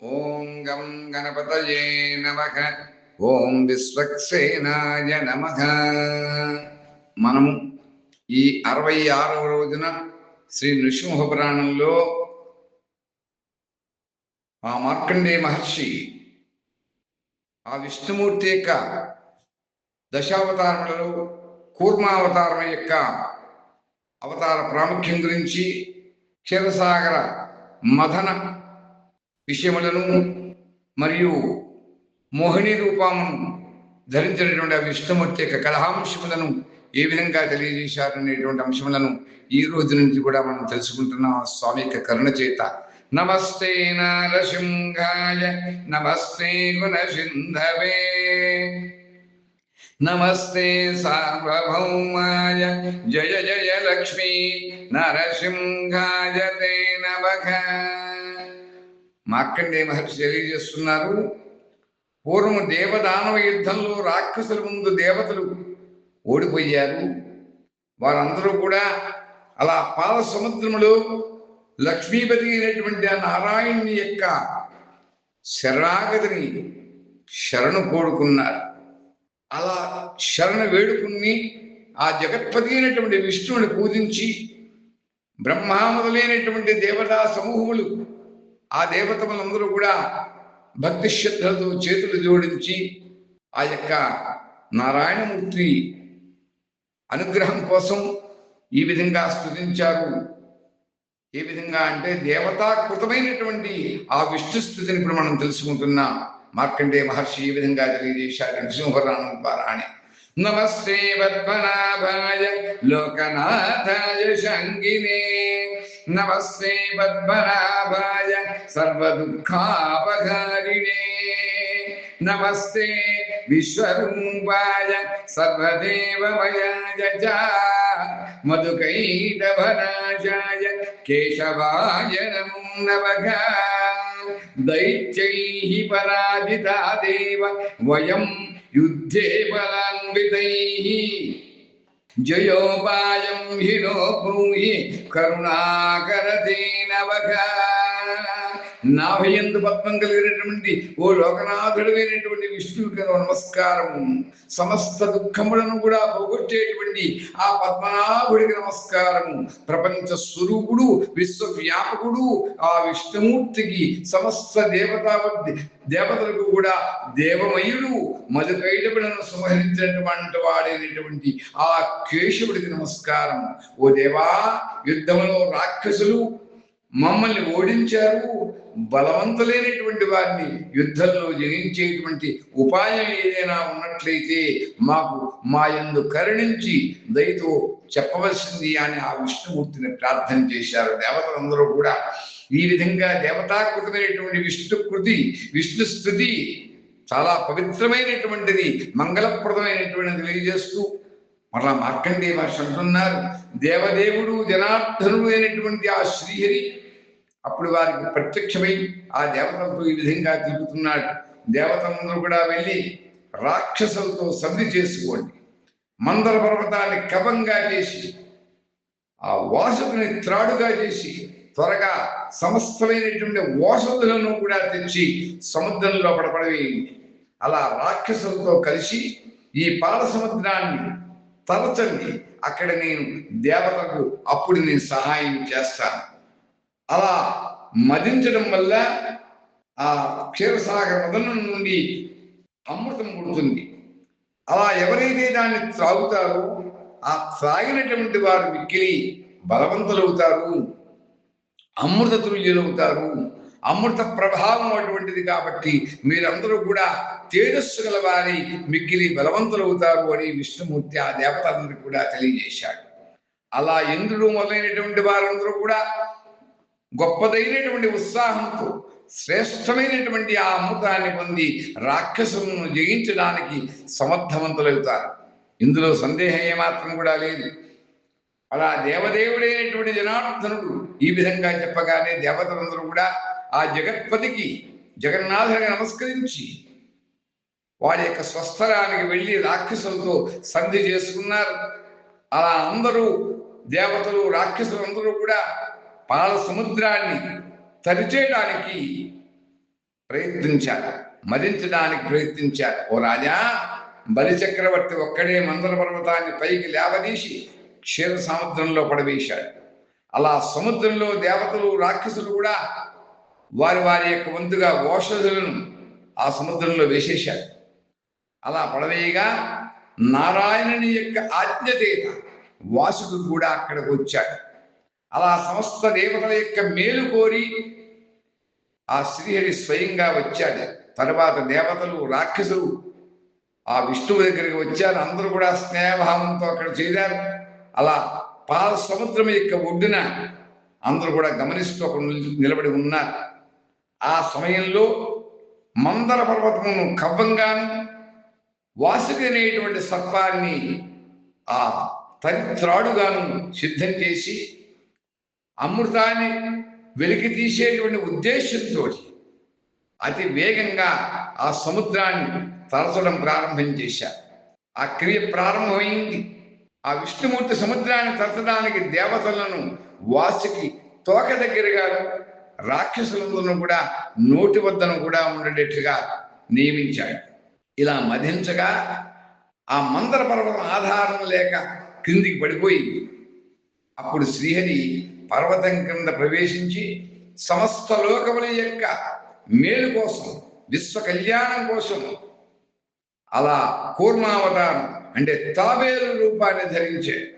ఓం గం గణపతయే నమ. ఓం విశ్వక్సేనాయ నమ. మనము ఈ అరవై ఆరవ రోజున శ్రీ నృసింహ పురాణంలో ఆ మార్కండేయ మహర్షి ఆ విష్ణుమూర్తి యొక్క దశావతారములలో కూర్మావతారం యొక్క అవతార ప్రాముఖ్యం గురించి క్షీరసాగర మథన విషయములను మరియు మోహిని రూపమును ధరించినటువంటి ఆ విష్ణుమూర్తి యొక్క కలహాంశములను ఏ విధంగా తెలియజేశారనేటువంటి అంశములను ఈ రోజు నుంచి కూడా మనం తెలుసుకుంటున్నాం. స్వామి యొక్క కరుణ చేత. నమస్తే నరసింహాయ నమస్తే గుణసింధవే. నమస్తే సార్వభౌమాయ జయ జయ లక్ష్మీ నరసింహాయ తే నమః. మార్కండే మహర్షి తెలియజేస్తున్నారు. పూర్వం దేవదానవ యుద్ధంలో రాక్షసుల ముందు దేవతలు ఓడిపోయారు. వారందరూ కూడా అలా పాల సముద్రములో లక్ష్మీపతి అయినటువంటి ఆ నారాయణుని యొక్క శరణాగతిని శరణు కోరుకున్నారు. అలా శరణ వేడుకుని ఆ జగత్పతి అయినటువంటి విష్ణువుని పూజించి బ్రహ్మ మొదలైనటువంటి దేవతా సమూహములు ఆ దేవతలందరూ కూడా భక్తి శ్రద్ధలతో చేతులు జోడించి ఆ యొక్క నారాయణమూర్తి అనుగ్రహం కోసం ఈ విధంగా స్థుతించారు. ఏ విధంగా అంటే దేవతాకృతమైనటువంటి ఆ విష్ణు స్థుతిని ఇప్పుడు మనం తెలుసుకుంటున్నాం మార్కండే మహర్షి ఈ విధంగా తెలియజేశారు నరసింహరాణం ద్వారా అని నమస్తే పద్మనాభాయ లోకనాథాయ శంగినే నమస్తే పద్మనాభాయ సర్వదుఃఖాపహారిణే నమస్తే విశ్వరూపాయ సర్వదేవమయాయ చ మధుకైటభనాశాయ కేశవాయ నమో నమః దైత్యైః పరాజితా దేవ వయం యుద్ధే బలాన్వితైః జయోపాయం హినో బ్రూహి కరుణాకరతే నవక నాభయందు పద్మం కలిగినటువంటి ఓ లోకనాథుడైనటువంటి విష్ణువుకి నమస్కారము సమస్త దుఃఖములను కూడా పోగొట్టేటువంటి ఆ పద్మనాభుడికి నమస్కారము ప్రపంచ స్వరూపుడు విశ్వవ్యాపకుడు ఆ విష్ణుమూర్తికి సమస్త దేవతా దేవతలకు కూడా దేవమయుడు మధుకైటబులను సంహరించినటువంటి వాడైనటువంటి ఆ కేశవుడికి నమస్కారం. ఓ దేవా యుద్ధంలో రాక్షసులు మమ్మల్ని ఓడించారు. బలవంతులైనటువంటి వారిని యుద్ధంలో జయించేటువంటి ఉపాయం ఏదైనా ఉన్నట్లయితే మాకు మా యందు కరుణించి దయతో చెప్పవలసింది అని ఆ విష్ణుమూర్తిని ప్రార్థన చేశారు. దేవతలందరూ కూడా ఈ విధంగా దేవతాకృతమైనటువంటి విష్ణుకృతి విష్ణు స్థుతి చాలా పవిత్రమైనటువంటిది మంగళప్రదమైనటువంటిది తెలియజేస్తూ మరలా మార్కండే మహర్షి అంటున్నారు. దేవదేవుడు జనార్దనుడు అయినటువంటి ఆ శ్రీహరి అప్పుడు వారికి ప్రత్యక్షమై ఆ దేవతలతో ఈ విధంగా తిరుగుతున్నాడు. దేవతలందరూ కూడా వెళ్ళి రాక్షసులతో సంధి చేసుకోండి. మందర పర్వతాన్ని కవంగా చేసి ఆ వాసుకుని త్రాడుగా చేసి త్వరగా సమస్తమైనటువంటి ఓషధులను కూడా తెచ్చి సముద్రంలో పడపడవేయండి. అలా రాక్షసులతో కలిసి ఈ పాల సముద్రాన్ని తరచండి అక్కడ నేను దేవతకు అప్పుడు నేను సహాయం చేస్తాను. అలా మదించడం వల్ల ఆ క్షీరసాగర మదనం నుండి అమృతం పుడుతుంది. అలా ఎవరైతే దాన్ని త్రాగుతారో ఆ త్రాగినటువంటి వారు మిక్కిలి బలవంతులవుతారు అమృత తుల్యులవుతారు. అమృత ప్రభావం అటువంటిది కాబట్టి మీరందరూ కూడా తేజస్సు గల వారి మిక్కిలి బలవంతులవుతారు అని విష్ణుమూర్తి ఆ దేవతలందరికీ కూడా తెలియజేశాడు. అలా ఇంద్రుడు మొదలైనటువంటి వారందరూ కూడా గొప్పదైనటువంటి ఉత్సాహంతో శ్రేష్టమైనటువంటి ఆ అమృతాన్ని పొంది రాక్షసులను జయించడానికి సమర్థవంతులవుతారు. ఇందులో సందేహం ఏమాత్రం కూడా లేదు. అలా దేవదేవుడైనటువంటి జనార్దనుడు ఈ విధంగా చెప్పగానే దేవతలందరూ కూడా ఆ జగత్పతికి జగన్నాథుని నమస్కరించి వారి యొక్క స్వస్థలానికి వెళ్ళి రాక్షసులతో సంధి చేసుకున్నారు. అలా అందరూ దేవతలు రాక్షసులు అందరూ కూడా పాల సముద్రాన్ని తరిచేయడానికి ప్రయత్నించారు మరించడానికి ప్రయత్నించారు ఓ రాజా బలిచక్రవర్తి ఒక్కడే మందర పర్వతాన్ని పైకి లేవదీసి క్షీర సముద్రంలో పడవేశాడు. అలా సముద్రంలో దేవతలు రాక్షసులు కూడా వారి వారి యొక్క వంతుగా ఓషధులను ఆ సముద్రంలో వేసేశారు. అలా పడవేయగా నారాయణుని యొక్క ఆజ్ఞతేత వాసుడు కూడా అక్కడికి వచ్చాడు. అలా సమస్త దేవతల యొక్క మేలు కోరి ఆ శ్రీహరి స్వయంగా వచ్చాడు. తర్వాత దేవతలు రాక్షసులు ఆ విష్ణువు దగ్గరికి వచ్చారు. అందరూ కూడా స్నేహభావంతో అక్కడ చేరారు. అలా పాల సముద్రం యొక్క ఒడ్డున అందరూ కూడా గమనిస్తూ అక్కడ నిల్- నిలబడి ఉన్నారు. ఆ సమయంలో మందర పర్వతమును కవ్వంగాను వాసుకి అనేటువంటి సర్పాన్ని ఆ తరిత్రాడుగాను సిద్ధం చేసి అమృతాన్ని వెలికి తీసేటువంటి ఉద్దేశంతో అతి వేగంగా ఆ సముద్రాన్ని తరచడం ప్రారంభం చేశారు ఆ క్రియ ప్రారంభమైంది. ఆ విష్ణుమూర్తి సముద్రాన్ని తరచడానికి దేవతలను వాసుకి తోక దగ్గరగాను రాక్షసులను కూడా నోటి వద్దను కూడా ఉండేటట్టుగా నియమించాడు. ఇలా మధించగా ఆ మందర పర్వతం ఆధారం లేక క్రిందికి పడిపోయింది. అప్పుడు శ్రీహరి పర్వతం కింద ప్రవేశించి సమస్త లోకముల యొక్క మేలు కోసం విశ్వ కళ్యాణం కోసం అలా కూర్మావతారం అంటే తాబేలు రూపాన్ని ధరించే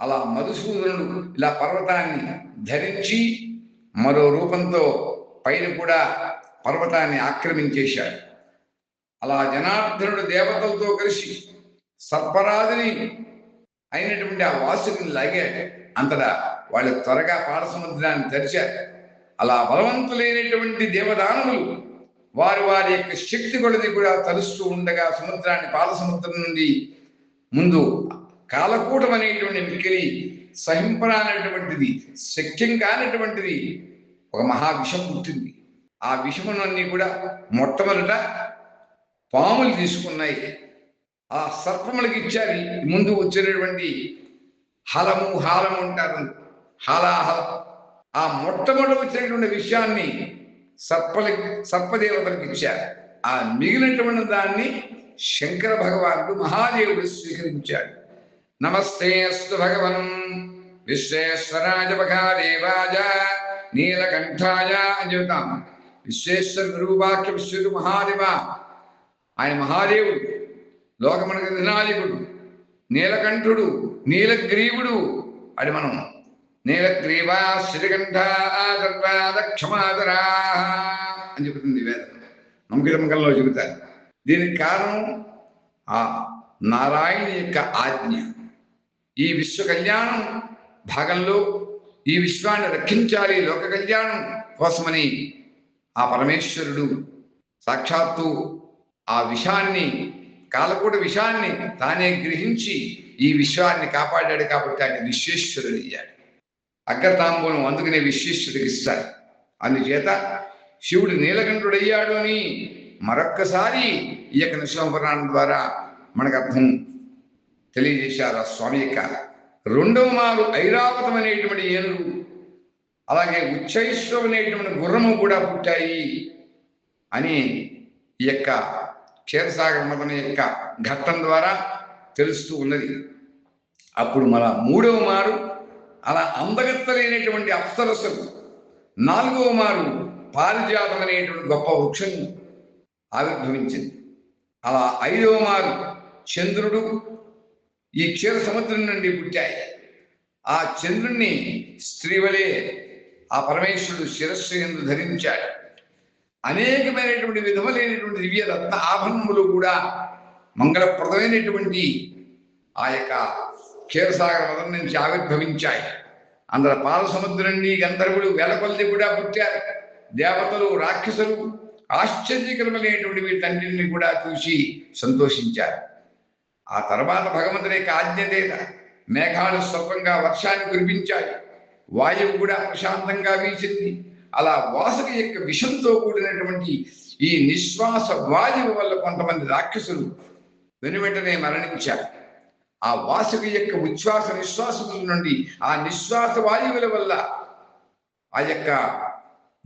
అలా మధుసూదనుడు ఇలా పర్వతాన్ని ధరించి మరో రూపంతో పైన కూడా పర్వతాన్ని ఆక్రమించేశాడు. అలా జనార్దనుడు దేవతలతో కలిసి సర్పరాజుని అయినటువంటి ఆ వాసుని లాగే అంతటా వాళ్ళు త్వరగా పాల సముద్రాన్ని తెరిచారు. అలా బలవంతులైనటువంటి దేవదానులు వారి వారి యొక్క శక్తి కొలది కూడా తలుస్తూ ఉండగా సముద్రాన్ని పాల సముద్రం నుండి ముందు కాలకూటం అనేటువంటి మిక్కిలి సహింపరానటువంటిది శక్యం కానటువంటిది ఒక మహావిషం పుట్టింది. ఆ విషమునన్నీ కూడా మొట్టమొదట పాములు తీసుకున్నాయి. ఆ సర్పములకు ఇచ్చారు. ముందు వచ్చినటువంటి హలము హాలము అంటారు. హాలాహ. ఆ మొట్టమొదటి వచ్చినటువంటి విషయాన్ని సర్పలి సర్పదేవతలకు ఇచ్చారు. ఆ మిగిలినటువంటి దాన్ని శంకర భగవానుడు మహాదేవుడు స్వీకరించాడు. నమస్తే అస్తు భగవన్. విశ్వేశ్వరాజ మహాదేవాజ నీలకంఠాయ అని చెబుతాం. విశ్వేశ్వర గురువాక్య విశ్వరు మహాదేవ. ఆయన మహాదేవుడు లోకమునకు వినాయకుడు నీలకంఠుడు నీలగ్రీవుడు అది మనం నీలగ్రీవ శ్రీకంఠ క్షమాదరా అని చెబుతుంది వేదం. నమ్మకరంగంలో చెబుతారు. దీనికి కారణం ఆ నారాయణ యొక్క ఆజ్ఞ. ఈ విశ్వ కళ్యాణం భాగంలో ఈ విశ్వాన్ని రక్షించాలి. లోక కళ్యాణం కోసమని ఆ పరమేశ్వరుడు సాక్షాత్తు ఆ విషాన్ని కాలకూట విషాన్ని తానే గ్రహించి ఈ విశ్వాన్ని కాపాడాడు కాబట్టి ఆయన విశ్వేశ్వరుడు అయ్యాడు అగ్రతాంబూలం అందుకనే విశ్వేశ్వరుడికి ఇస్తారు అందుచేత శివుడు నీలకంఠుడయ్యాడు అని మరొక్కసారి ఈ యొక్క నిశ్వంపురాణం ద్వారా మనకు అర్థం తెలియజేశారు ఆ స్వామి యొక్క రెండవ మారు ఐరావతం అనేటువంటి ఏనుగు. అలాగే ఉచ్చైశ్వం అనేటువంటి గుర్రము కూడా పుట్టాయి అని ఈ యొక్క క్షీరసాగర మతం యొక్క ఘట్టం ద్వారా తెలుస్తూ ఉన్నది. అప్పుడు మన మూడవ మారు అలా అందగత్తలేనటువంటి అప్సరసలు. నాలుగవ మారు పారిజాతం అనేటువంటి గొప్ప వృక్షం ఆవిర్భవించింది అలా ఐదవ మారు చంద్రుడు ఈ క్షీర సముద్రం నుండి పుట్టాయి. ఆ చంద్రుణ్ణి స్త్రీవలే ఆ పరమేశ్వరుడు శిరస్సు ఎందు ధరించాడు. అనేకమైనటువంటి విధములైనటువంటి దివ్య రత్న ఆభరణములు కూడా మంగళప్రదమైనటువంటి ఆ యొక్క క్షీరసాగర వదం నుంచి ఆవిర్భవించాయి. అందరు పాల గంధర్వులు వేల కూడా పుట్టారు. దేవతలు రాక్షసులు ఆశ్చర్యకరమైనటువంటి వీటన్నింటినీ కూడా చూసి సంతోషించారు. ఆ తర్వాత భగవంతుని యొక్క ఆజ్ఞతేత మేఘాలు స్వల్పంగా వర్షాన్ని కురిపించాయి. వాయువు కూడా ప్రశాంతంగా వీసింది అలా వాసుక యొక్క విషంతో కూడినటువంటి ఈ నిశ్వాస వాయువు వల్ల కొంతమంది రాక్షసులు వెనువెంటనే మరణించారు. ఆ వాసుకి యొక్క ఉచ్ఛ్వాస నిశ్వాసముల నుండి ఆ నిశ్వాస వాయువుల వల్ల ఆ యొక్క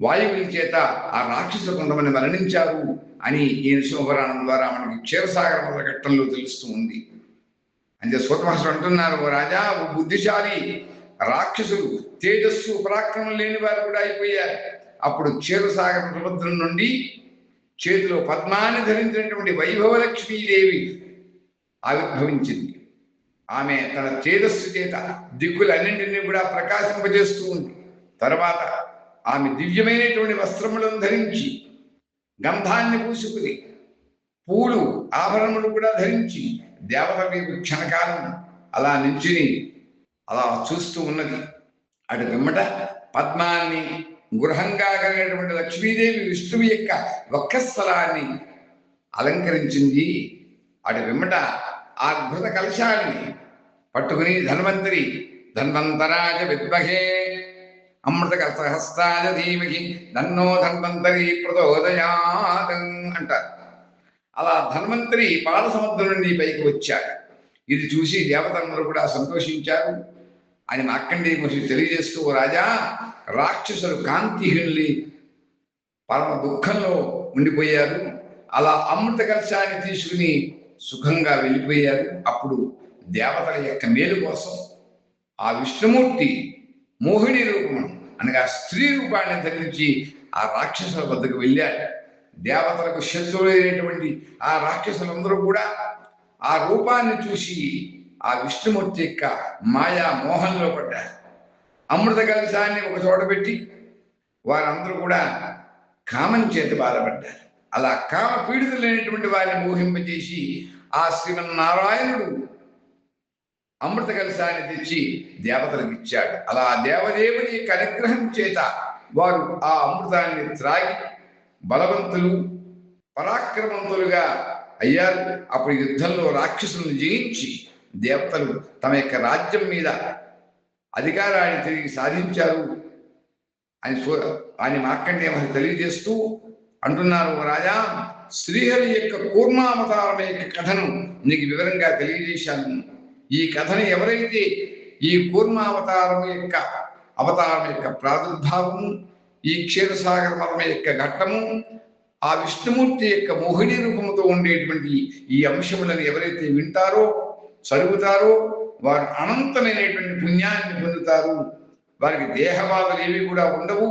వాయువుల చేత ఆ రాక్షస కొంతమంది మరణించారు అని ఈ నృసింహపురాణం ద్వారా మనకి క్షీరసాగర మొదల ఘట్టంలో తెలుస్తూ ఉంది. అంటే సూతమహర్షులు అంటున్నారు "ఓ రాజా ఓ బుద్ధిశాలి రాక్షసులు తేజస్సు పరాక్రమం లేని వారు కూడా అయిపోయారు. అప్పుడు క్షీరసాగర సముద్రం నుండి చేతిలో పద్మాన్ని ధరించినటువంటి వైభవలక్ష్మీదేవి ఆవిర్భవించింది. ఆమె తన తేజస్సు చేత దిక్కులన్నింటినీ కూడా ప్రకాశింపజేస్తూ ఉంది. తర్వాత ఆమె దివ్యమైనటువంటి వస్త్రములను ధరించి గంధాన్ని పూసుకుని పూలు ఆభరణములు కూడా ధరించి దేవత వైపు క్షణకాలం అలా నించుని అలా చూస్తూ ఉన్నది. అటు వెమ్మట పద్మాన్ని గృహంగా కలిగినటువంటి లక్ష్మీదేవి విష్ణువు యొక్క వక్షస్థలాన్ని అలంకరించింది. అటు వెమ్మట ఆ ఘృత కలశాన్ని పట్టుకుని ధన్వంతరి ధన్వంతరాజ విద్మహే. అమృత సహస్రాజ ధీమహి ధన్నో ధన్వంతరి ప్రదోదయాత్ అంటారు అలా ధన్వంతరి పాద సముద్రం నుండి పైకి వచ్చాడు. ఇది చూసి దేవతలందరూ కూడా సంతోషించారు. ఆయన మార్కండేయ మహర్షి తెలియజేస్తూ "ఓ రాజా రాక్షసులు కాంతిహీనులు పరమ దుఃఖంలో ఉండిపోయారు. అలా అమృత కలశాన్ని తీసుకుని సుఖంగా వెళ్ళిపోయారు. అప్పుడు దేవతల యొక్క మేలు కోసం ఆ విష్ణుమూర్తి మోహిని రూపం అనగా స్త్రీ రూపాన్ని ధరించి ఆ రాక్షసుల వద్దకు వెళ్ళాడు. దేవతలకు శత్రువులైనటువంటి ఆ రాక్షసులందరూ కూడా ఆ రూపాన్ని చూసి ఆ విష్ణుమూర్తి యొక్క మాయా మోహంలో పడ్డారు. అమృత కలశాన్ని ఒక చోట పెట్టి వారందరూ కూడా కామం చేతి బాధపడ్డారు. అలా కామ పీడితులైనటువంటి వారిని మోహింపజేసి ఆ శ్రీమన్నారాయణుడు అమృత కలశాన్ని తెచ్చి దేవతలకు ఇచ్చాడు. అలా దేవదేవుని యొక్క అనుగ్రహం చేత వారు ఆ అమృతాన్ని త్రాగి బలవంతులు పరాక్రమవంతులుగా అయ్యారు. అప్పుడు యుద్ధంలో రాక్షసులను జయించి దేవతలు తమ యొక్క రాజ్యం మీద అధికారాన్ని తిరిగి సాధించారు అని సో- అని మార్కండేయ తెలియజేస్తూ అంటున్నారు రాజా శ్రీహరి యొక్క కూర్మావతారం యొక్క కథను నీకు వివరంగా తెలియజేశాను. ఈ కథను ఎవరైతే ఈ కూర్మావతారం యొక్క అవతారం యొక్క ప్రాదుర్భావము ఈ క్షీరసాగర మర్మ యొక్క ఘట్టము ఆ విష్ణుమూర్తి యొక్క మోహిని రూపముతో ఉండేటువంటి ఈ అంశములను ఎవరైతే వింటారో చదువుతారో వారు అనంతమైనటువంటి పుణ్యాన్ని పొందుతారు. వారికి దేహబాధలు ఏవి కూడా ఉండవు.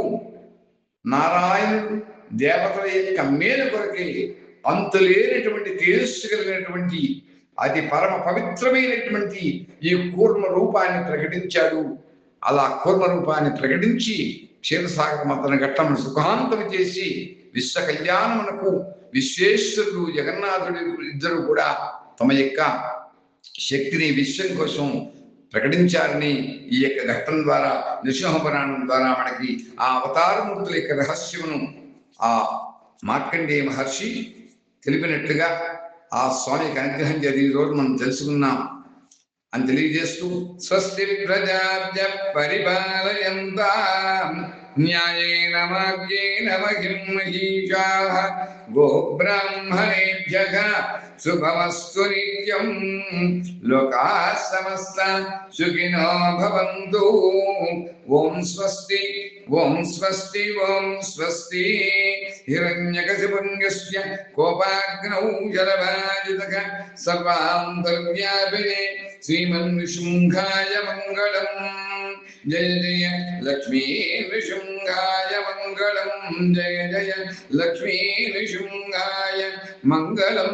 నారాయణుడు దేవతల యొక్క మేలు కొరకే అంతులేనటువంటి తేజస్సు కలిగినటువంటి అది పరమ పవిత్రమైనటువంటి ఈ కూర్మ రూపాన్ని ప్రకటించాడు. అలా కూర్మ రూపాన్ని ప్రకటించి క్షీరసాగర మతన ఘట్టమును సుఖాంతం చేసి విశ్వ కళ్యాణమునకు విశ్వేశ్వరుడు జగన్నాథుడు ఇద్దరు కూడా తమ యొక్క శక్తిని విశ్వం కోసం ప్రకటించారని ఈ యొక్క ఘట్టం ద్వారా నృసింహపురాణం ద్వారా మనకి ఆ అవతారమూర్తుల యొక్క రహస్యమును ఆ మార్కండేయ మహర్షి తెలిపినట్లుగా ఆ స్వామికి అనుగ్రహం జరిగి రోజు మనం తెలుసుకున్నాం అని తెలియజేస్తూ స్వస్తి ప్రజాభ్య పరిపాలయంత న్యాయేన మార్గేణ మహిం మహీషాః శుభమస్తు నిత్యం లోకా సమస్త సుఖినో భవంతు ఓం స్వస్తి ఓం స్వస్తి ఓం స్వస్తి హిరణ్యకశిపుణ్యస్య కోపాగ్నౌ జలభాజితక సర్వాంతర్వ్యాపినే శ్రీమన్విశృంఘాయ మంగళం జయ జయ లక్ష్మీ నృశృంగాయ మంగళం జయ జయ లక్ష్మీ నృశృంగాయ మంగళం